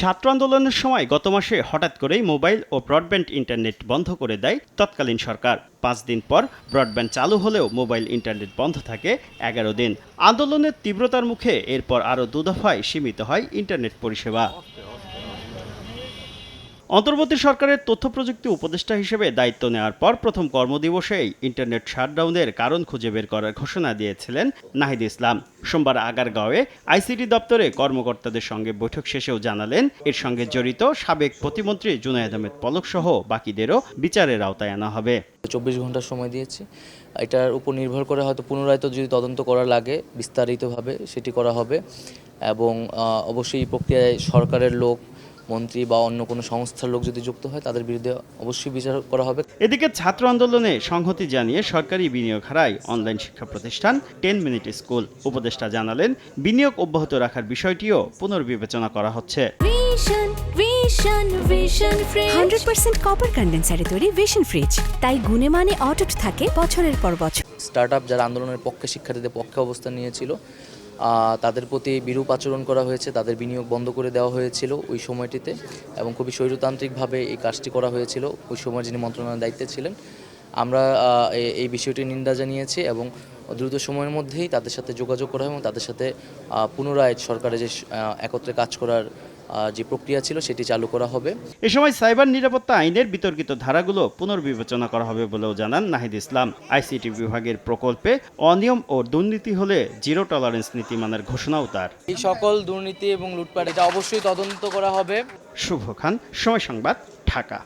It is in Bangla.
ছাত্র আন্দোলনের সময় গত মাসে হঠাৎ করেই মোবাইল ও ব্রডব্যান্ড ইন্টারনেট বন্ধ করে দেয় তৎকালীন সরকার। পাঁচ দিন পর ব্রডব্যান্ড চালু হলেও মোবাইল ইন্টারনেট বন্ধ থাকে এগারো দিন। আন্দোলনের তীব্রতার মুখে এরপর আরও দুদফায় সীমিত হয় ইন্টারনেট পরিষেবা। অন্তর্বর্তী সরকারের তথ্য প্রযুক্তি উপদেষ্টা হিসেবে দায়িত্ব নেওয়ার পর প্রথম কর্মদিবসেই ইন্টারনেট শাটডাউনের কারণ খুঁজে বের করার ঘোষণা দিয়েছিলেন নাহিদ ইসলাম। সোমবার আগারগাঁওয়ে আইসিটি দপ্তরে কর্মকর্তাদের সঙ্গে বৈঠক শেষেও জানালেন, এর সঙ্গে জড়িত সাবেক প্রতিমন্ত্রী জুনায়দ আহমেদ পলক সহ বাকিদেরও বিচারের আওতায় আনা হবে। চব্বিশ ঘণ্টা সময় দিয়েছি। এটার উপর নির্ভর করে হয়তো পুনরায় তো যদি তদন্ত করা লাগে, বিস্তারিতভাবে সেটি করা হবে এবং অবশ্যই প্রক্রিয়ায় সরকারের লোক মন্ত্রী বা অন্য কোনো সংস্থার লোক যদি যুক্ত হয় তাদের বিরুদ্ধে অবশ্যই বিচার করা হবে। এদিকে ছাত্র আন্দোলনে সংহতি জানিয়ে সরকারি বিনিয়োগ হারায় অনলাইন শিক্ষা প্রতিষ্ঠান টেন মিনিট স্কুল। উপদেষ্টা জানালেন বিনিয়োগ অব্যাহত রাখার বিষয়টিও পুনর্বিবেচনা করা হচ্ছে। Vision Vision Vision hundred percent copper কন্ডেন্সারে তৈরি ভিশন ফ্রিজ তাই গুণে মানে অটুট থাকে বছরের পর বছর। স্টার্ট আপ যারা আন্দোলনের পক্ষে শিক্ষার্থীদের পক্ষে অবস্থান নিয়েছিল তাদের প্রতি বিরূপ আচরণ করা হয়েছে, তাদের বিনিয়োগ বন্ধ করে দেওয়া হয়েছিল ওই সময়টিতে এবং খুবই স্বৈরতান্ত্রিকভাবে এই কাজটি করা হয়েছিল। ওই সময় যিনি মন্ত্রণালয়ের দায়িত্বে ছিলেন, আমরা এই বিষয়টি নিন্দা জানিয়েছি এবং দ্রুত সময়ের মধ্যেই তাদের সাথে যোগাযোগ করা হয় এবং তাদের সাথে পুনরায় সরকারে যে একত্রে কাজ করার যে প্রক্রিয়া ছিল সেটি চালু করা হবে। এ সময় সাইবার নিরাপত্তা আইনের বিতর্কিত ধারাগুলো পুনর্বিবেচনা করা হবে বলেও জানান নাহিদ ইসলাম। আইসিটি বিভাগের প্রকল্পে অনিয়ম ও দুর্নীতি হলে জিরো টলারেন্স নীতিমানের ঘোষণাও তার। এই সকল দুর্নীতি এবং লুটপাট এটা অবশ্যই তদন্ত করা হবে। শুভ খান সময় সংবাদ ঢাকা।